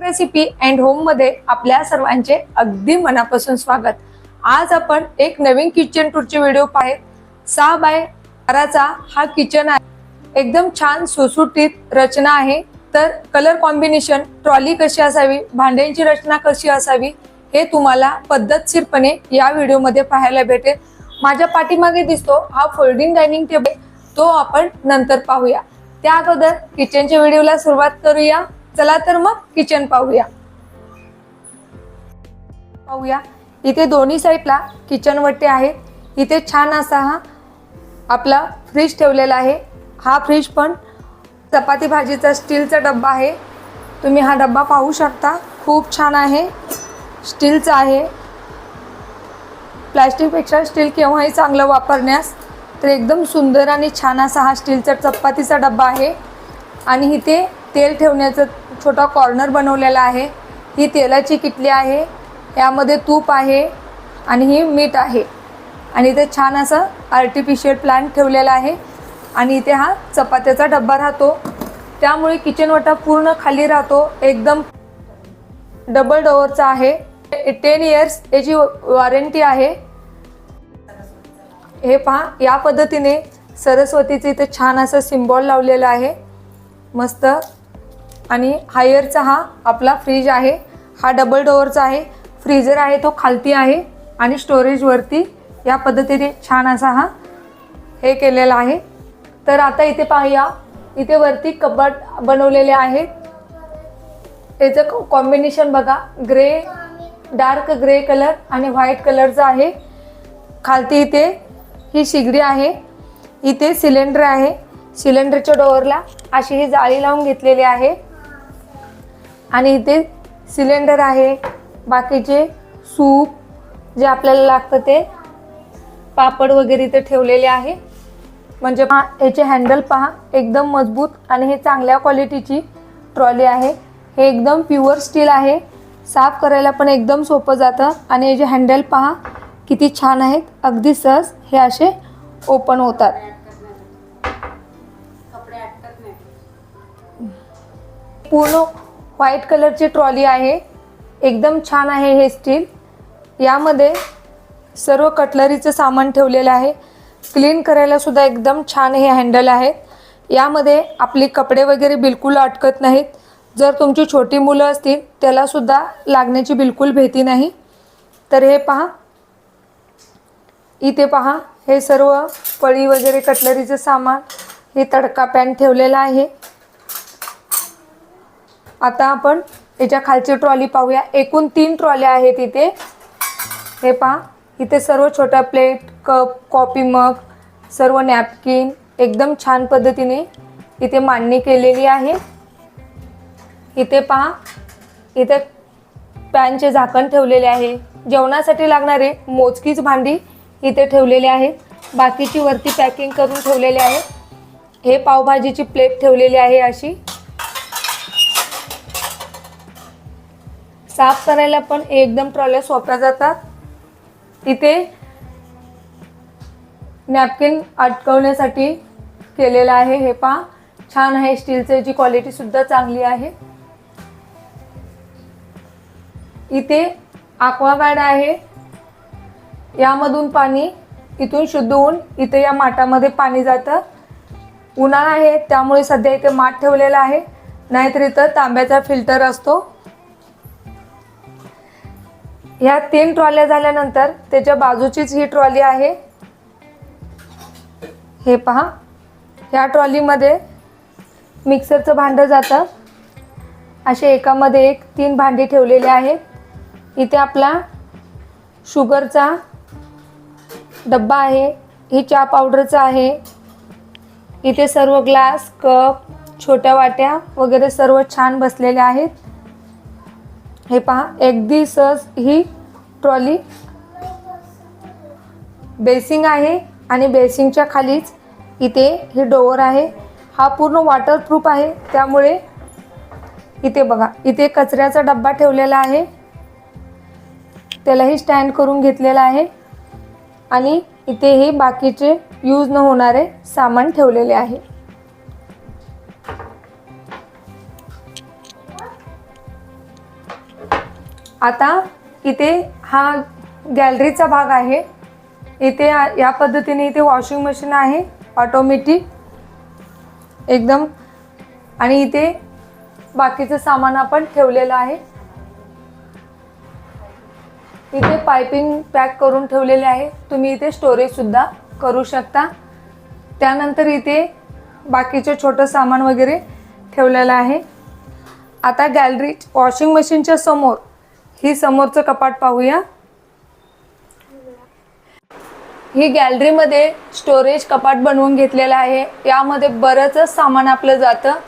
Recipe and होममध्ये आपल्या सर्वांचे अगदी मनापासून स्वागत. आज आपण एक नवीन किचन टूरचे व्हिडिओ पाहत सहा बाय बाराचा हा किचन आहे. एकदम छान सुसुटीत रचना आहे. तर कलर कॉम्बिनेशन ट्रॉली कशी असावी भांड्यांची रचना कशी असावी हे तुम्हाला पद्धतशीरपणे या व्हिडिओमध्ये पाहायला भेटेल. माझ्या पाठीमागे दिसतो हा फोल्डिंग डायनिंग टेबल तो आपण नंतर पाहूया. त्या अगोदर किचनच्या व्हिडिओला सुरुवात करूया. चला तर मग किचन पाहूया. पाहूया. इथे दोन्ही साईडला किचन वट्टे आहेत इथे छान असा हा आपला फ्रीज ठेवलेला आहे. हा फ्रीज पण चपाती भाजीचा स्टीलचा डब्बा आहे. तुम्ही हा डब्बा पाहू शकता. खूप छान आहे. स्टीलचा आहे. प्लॅस्टिकपेक्षा स्टील केव्हाही चांगलं वापरण्यास तर एकदम सुंदर आणि छान असा हा स्टीलचा चपातीचा डब्बा आहे. आणि इथे तेल ठेवण्याचं छोटा कॉर्नर बनवलेला आहे. ही तेलाची किटली आहे. यामध्ये तूप आहे आणि ही मीठ आहे. आणि इथे छान असं आर्टिफिशियल प्लांट ठेवलेला आहे. आणि इथे हा चपात्याचा डब्बा राहतो. त्यामुळे किचन वाटा पूर्ण खाली राहतो. एकदम डबल डोअरचा आहे. टेन इयर्स याची वॉरंटी आहे. हे पहा या पद्धतीने सरस्वतीचं इथे छान असं सिम्बॉल लावलेलं आहे. मस्त आणि हायरचा हा आपला फ्रीज आहे. हा डबल डोअरचा आहे. फ्रीजर आहे तो खालती आहे आणि स्टोरेजवरती या पद्धतीने छान असा हा हे केलेला आहे. तर आता इथे पाहूया. इथे वरती कपाट बनवलेले आहेत. याचं कॉम्बिनेशन बघा. ग्रे डार्क ग्रे कलर आणि व्हाईट कलरचा आहे. खालती इथे ही शिगडी आहे. इथे सिलेंडर आहे. सिलेंडरच्या डोअरला अशी ही जाळी लावून घेतलेली आहे. आणि इथे सिलेंडर आहे. बाकीचे सूप जे आपल्याला लागतं ते पापड वगैरे इथे ठेवलेले आहे. म्हणजे पहा याचे हँडल पहा एकदम मजबूत आणि हे चांगल्या क्वालिटीची ट्रॉली आहे. हे एकदम प्युअर स्टील आहे. साफ करायला पण एकदम सोपं जातं. आणि हे जे हँडल पहा किती छान आहेत. अगदी सहज हे असे ओपन होतात. पूर्ण व्हाईट कलरची ट्रॉली आहे. एकदम छान आहे हे स्टील. यामध्ये सर्व कटलरीचं सामान ठेवलेलं आहे. क्लीन करायला सुद्धा एकदम छान हे हँडल आहेत यामध्ये आपली कपडे वगैरे बिलकुल अटकत नाहीत. जर तुमची छोटी मुलं असतील त्यालासुद्धा लागण्याची बिलकुल भीती नाही. तर हे पहा. इथे पहा. हे सर्व पळी वगैरे कटलरीचं सामान. हे तडका पॅन ठेवलेला आहे. आता आपण याच्या खालची ट्रॉली पाहूया. एकूण तीन ट्रॉल्या आहेत इथे. हे पहा इथे सर्व छोट्या प्लेट कप कॉपी मग सर्व नॅपकिन एकदम छान पद्धतीने इथे मांडणी केलेली आहे. इथे पहा इथे पॅनचे झाकण ठेवलेले आहे. जेवणासाठी लागणारे मोजकीच भांडी इथे ठेवलेले आहेत. बाकीची वरती पॅकिंग करून ठेवलेले आहे हे पावभाजीची प्लेट ठेवलेली आहे अशी. साफ करायला पण एकदम ट्रॉल्या सोप्या जातात. इथे नॅपकिन अटकवण्यासाठी केलेलं आहे हे पहा. छान आहे स्टीलचे जी क्वालिटी सुद्धा चांगली आहे. इथे आक्वागार्ड आहे. यामधून पाणी इथून शुद्ध होऊन इथे या माठामध्ये पाणी जातं. उन्हाळा आहे त्यामुळे सध्या इथे माठ ठेवलेला आहे. नाहीतर इथं तांब्याचा फिल्टर असतो. ह्या तीन ट्रॉल्या झाल्यानंतर त्याच्या बाजूचीच ही ट्रॉली आहे हे पहा. ह्या ट्रॉलीमध्ये मिक्सरचं भांडं जातं. असे एकामध्ये एक तीन भांडी ठेवलेले आहेत. इथे आपला शुगरचा डब्बा आहे ही चहा पावडरचा आहे. इथे सर्व ग्लास कप छोट्या वाट्या वगैरे सर्व छान बसलेल्या आहेत. हे पहा अगदी सहज ही ट्रॉली बेसिंग आहे आणि बेसिंगच्या खालीच इथे हे डोअर आहे. हा पूर्ण वॉटरप्रूफ आहे. त्यामुळे इथे बघा इथे कचऱ्याचा डब्बा ठेवलेला आहे. त्यालाही स्टँड करून घेतलेला आहे. आणि इथे हे बाकीचे यूज न होणारे सामान ठेवलेले आहे. आता इथे हा गॅलरीचा भाग आहे. इथे या पद्धतीने इथे वॉशिंग मशीन आहे. ऑटोमॅटिक एकदम. आणि इथे बाकीचं सामान आपण ठेवलेलं आहे. इथे पायपिंग पॅक करून ठेवलेले आहे. तुम्ही इथे स्टोरेजसुद्धा करू शकता. त्यानंतर इथे बाकीचं छोटं सामान वगैरे ठेवलेलं आहे. आता गॅलरी वॉशिंग मशीनच्या समोर ही समोरचं कपाट पाहूया. ही गॅलरीमध्ये स्टोरेज कपाट बनवून घेतलेलं आहे. यामध्ये बरंचच सामान आपलं जातं.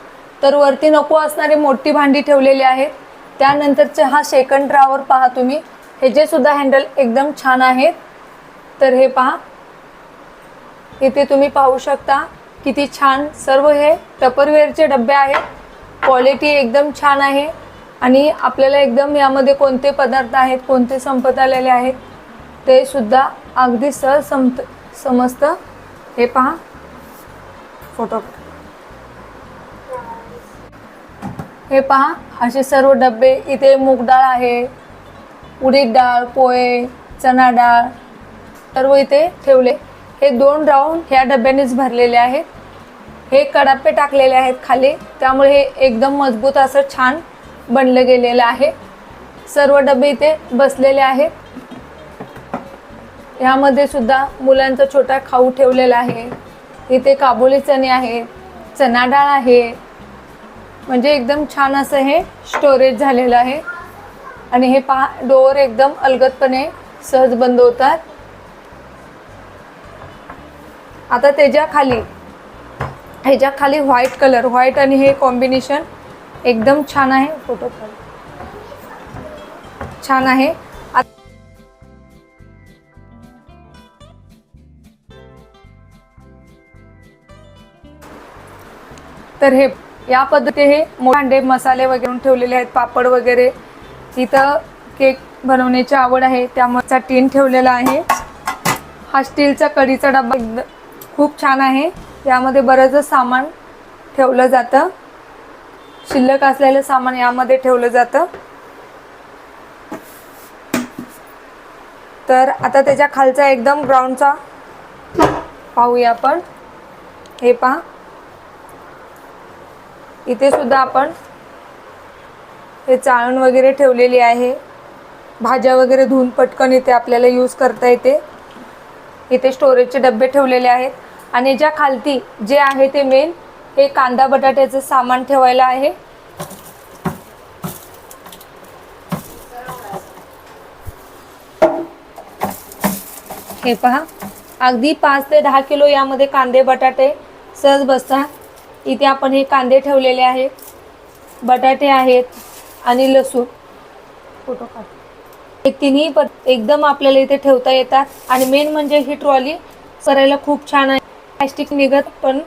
तर वरती नको असणारी मोठी भांडी ठेवलेली आहेत. त्यानंतरचे हा सेकंड ड्रावर पहा तुम्ही. ह्याचे सुद्धा हँडल एकदम छान आहेत. तर हे पहा. इथे तुम्ही पाहू शकता किती छान सर्व हे टपरवेअरचे डबे आहेत. क्वालिटी एकदम छान आहे. आणि आपल्याला एकदम यामध्ये कोणते पदार्थ आहेत कोणते संपत आलेले आहेत ते सुद्धा अगदी सहज समत समजतं. हे पहा. फोटो. हे पहा. असे सर्व डबे. इथे मूग डाळ आहे उडीद डाळ पोहे चणा डाळ. सर्व इथे ठेवले. हे दोन राऊंड ह्या डब्यानेच भरलेले आहेत. हे कडापे टाकलेले आहेत खाली. त्यामुळे हे एकदम मजबूत असं छान बनलं गेलेलं आहे. सर्व डबे इथे बसलेले आहेत. ह्यामध्ये सुद्धा मुलांचा छोटा खाऊ ठेवलेला आहे. इथे काबुली चणे आहेत चना डाळ आहे. म्हणजे एकदम छान असं हे स्टोरेज झालेलं आहे. आणि हे पा डोअर एकदम अलगदपणे सहज बंद होतात. आता त्याच्याखाली ह्याच्या खाली व्हाईट कलर व्हाईट आणि हे कॉम्बिनेशन एकदम छान आहे फोटो छान आहे. तर हे या पद्धती हे मोठे मसाले वगैरे ठेवलेले आहेत पापड वगैरे. इथं केक बनवण्याची आवड आहे त्यामुळेचा टीन ठेवलेला आहे. हा स्टीलचा कढीचा डबा खूप छान आहे. यामध्ये बरंच सामान ठेवलं जातं. शिल्लक असलेलं सामान यामध्ये ठेवलं जातं. तर आता त्याच्या खालचा एकदम ग्राउंडचा पाहूया आपण. हे पहा. इथे सुद्धा आपण हे चाळण वगैरे ठेवलेली आहे. भाज्या वगैरे धुवून पटकन इथे आपल्याला यूज करता येते. इथे स्टोरेजचे डबे ठेवलेले आहेत. आणि ज्या खालती जे आहे ते मेन हे कांदा बटाट्याचं सामान ठेवायला आहे. हे पहा अगदी पाच ते दहा किलो यामध्ये कांदे बटाटे सहज बसतात इथे आपण हे कांदे ठेवलेले आहेत. बटाटे आहेत आणि लसूण. फोटो काढ. हे तिन्ही प एकदम आपल्याला इथे ठेवता येतात. आणि मेन म्हणजे ही ट्रॉली करायला खूप छान आहे. प्लॅस्टिक निघत पण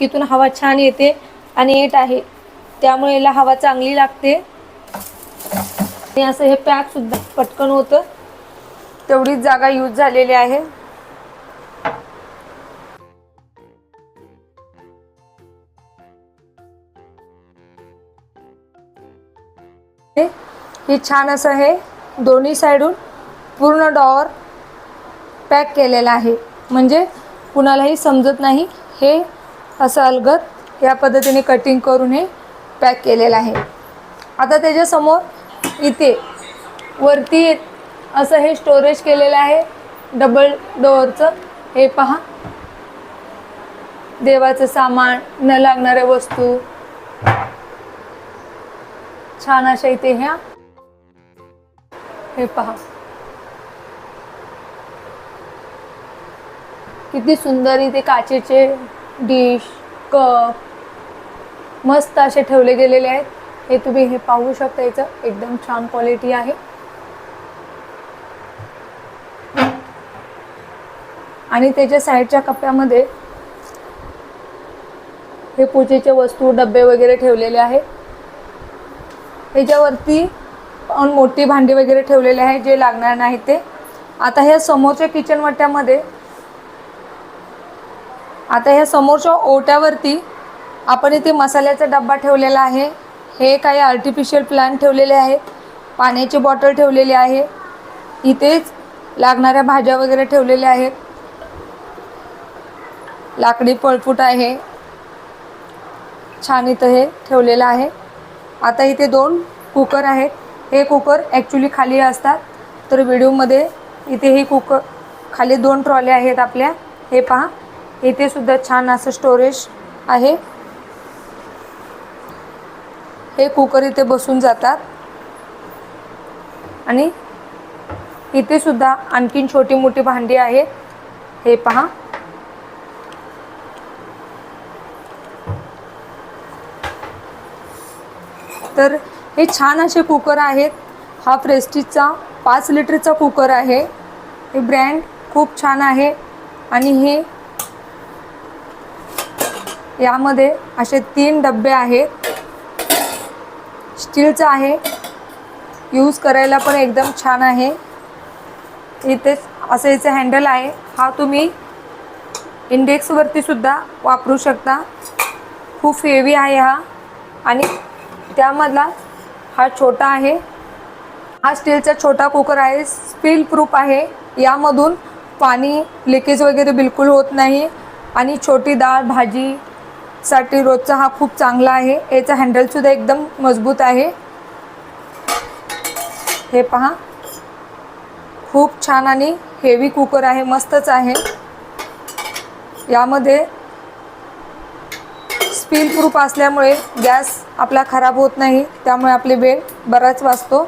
तिथून हवा छान येते आणि येत आहे. त्यामुळे याला हवा चांगली लागते. आणि असं हे पॅक सुद्धा पटकन होतं. तेवढीच जागा यूज झालेली आहे. हे छान असं हे दोन्ही साईडून पूर्ण डॉवर पॅक केलेला आहे. म्हणजे कुणालाही समजत नाही हे असं अलगत या पद्धतीने कटिंग करून हे पॅक केलेलं आहे. आता त्याच्यासमोर इथे वरती असं हे स्टोरेज केलेलं आहे. डबल डोअरचं हे पहा. देवाचं सामान न लागणाऱ्या वस्तू. छान अशा इथे ह्या. हे पहा. किती सुंदर इथे काचेचे डिश कप मस्त असे ठेवले गेलेले आहेत. हे तुम्ही हे पाहू शकता याचं एकदम छान क्वालिटी आहे. आणि त्याच्या साईडच्या कप्प्यामध्ये हे पूजेचे वस्तू डबे वगैरे ठेवलेले आहे ह्याच्यावरती मोठी भांडी वगैरे ठेवलेले आहे जे लागणार नाही ते. आता ह्या समोरच्या किचन वाट्यामध्ये आता ह्या समोरच्या ओट्यावरती आपण इथे मसाल्याचा डब्बा ठेवलेला आहे. हे काही आर्टिफिशियल प्लांट ठेवलेले आहेत. पाण्याची बॉटल ठेवलेली आहे. इथेच लागणाऱ्या भाज्या वगैरे ठेवलेल्या आहेत. लाकडी पळपूट आहे. छान इथं हे ठेवलेलं आहे. आता इथे दोन कुकर आहेत. हे कुकर ॲक्च्युली खाली असतात. तर व्हिडिओमध्ये इथे हे कुकर खाली दोन ट्रॉले आहेत आपल्या. हे पहा. इथे सुद्धा छान असं स्टोरेज आहे. हे कुकर इथे बसून जातात. आणि इथे सुद्धा आणखीन छोटी मोठी भांडी आहेत. हे पहा. तर हे छान असे कुकर आहेत. हा प्रेस्टिजचा पाच लिटरचा कुकर आहे. हे ब्रँड खूप छान आहे. आणि हे यामध्ये असे तीन डबे आहेत. स्टीलचं आहे. यूज करायला पण एकदम छान आहे. इथे असं याचं हँडल आहे. हा तुम्ही इंडेक्सवरती सुद्धा वापरू शकता. खूप हेवी आहे हा. आणि त्यामधला हा छोटा आहे. हा स्टीलचा छोटा कुकर आहे. स्पील प्रूफ आहे. यामधून पाणी लिकेज वगैरे बिलकुल होत नाही. आणि छोटी डाळ भाजी साठी रोजचा हा खूप चांगला आहे. याचा हँडलसुद्धा एकदम मजबूत आहे. हे पहा. खूप छान आणि हेवी कुकर आहे. मस्तच आहे. यामध्ये स्पील प्रूफ असल्यामुळे गॅस आपला खराब होत नाही. त्यामुळे आपले वेळ बराच वाचतो.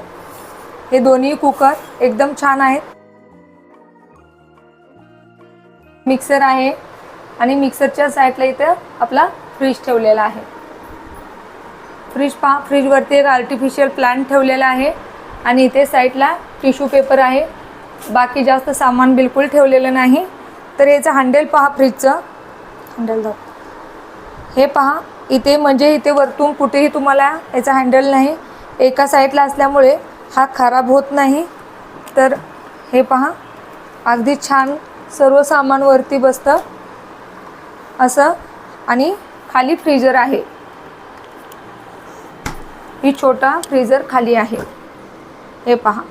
हे दोन्ही कुकर एकदम छान आहेत. मिक्सर आहे. आणि मिक्सरच्या साईडला इथं आपला फ्रीज ठेवलेला आहे. फ्रीज पहा फ्रीजवरती एक आर्टिफिशियल प्लांट ठेवलेला आहे आणि इथे साईडला टिश्यू पेपर आहे. बाकी जास्त सामान बिलकुल ठेवलेलं नाही. तर याचं हँडल पहा फ्रीजचं. हँडल हे पहा इथे म्हणजे इथे वरतून कुठेही तुम्हाला याचा हँडल नाही. एका साईडला असल्यामुळे हा खराब होत नाही. तर हे पहा अगदी छान सर्व सामान वरती बसतं. असं आणि खाली फ्रीजर आहे. ही छोटा फ्रीजर खाली आहे. हे पहा.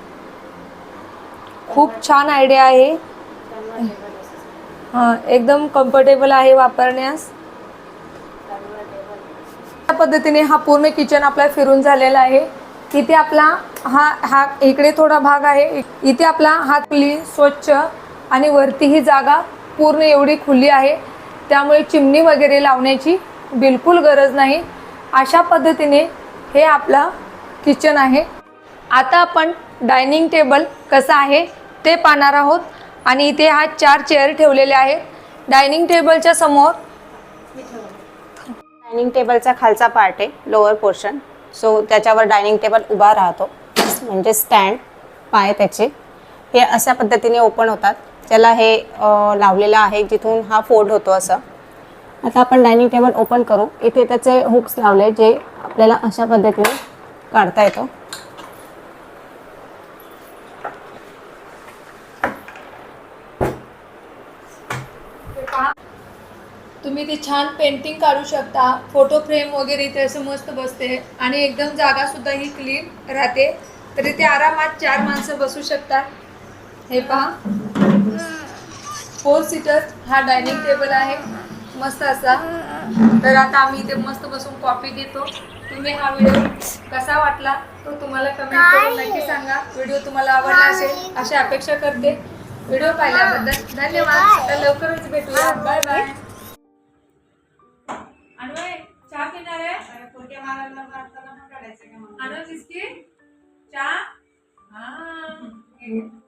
खूप छान आयडिया आहे. हां एकदम कम्फर्टेबल आहे वापरण्यास. त्या पद्धतीने हा पूर्ण किचन आपला फिरून झालेला आहे. इथे आपला हा हा इकडे थोडा भाग आहे. इथे आपला हात खुली स्वच्छ आणि वरती ही जागा पूर्ण एवढी खुली आहे. त्यामुळे चिमणी वगैरे लावण्याची बिलकुल गरज नाही. अशा पद्धतीने हे आपलं किचन आहे. आता आपण डायनिंग टेबल कसं आहे ते पाहणार आहोत. आणि इथे हा चार चेअर ठेवलेले आहेत. डायनिंग टेबलच्या समोर डायनिंग टेबलचा खालचा पार्ट आहे लोअर पोर्शन सो त्याच्यावर डायनिंग टेबल उभा राहतो. म्हणजे स्टँड पाय त्याचे. हे अशा पद्धतीने ओपन होतात. त्याला हे लावलेलं आहे जिथून हा फोल्ड होतो असं. आता आपण डायनिंग टेबल ओपन करू. इथे त्याचे हुक्स लावले जे आपल्याला अशा पद्धतीने काढता येतो. तुम्ही ते छान पेंटिंग काढू शकता. फोटो फ्रेम वगैरे इथे असं मस्त बसते. आणि एकदम जागा सुद्धा ही क्लीन राहते. तर इथे आरामात चार माणसं बसू शकतात. हे पहा. फोर सीटर हा डायनिंग टेबल आहे. मस्त असा. तर आता आम्ही इथे मस्त बसून कॉफी घेतो. तुम्ही हा व्हिडिओ कसा वाटला तो तुम्हाला कमेंट करून नक्की सांगा. व्हिडिओ तुम्हाला आवडला असेल अशी अपेक्षा करते. व्हिडिओ पाहिल्याबद्दल धन्यवाद. आता लवकरच भेटूया. बाय बाय चहा पिणार आहे? चहा? हा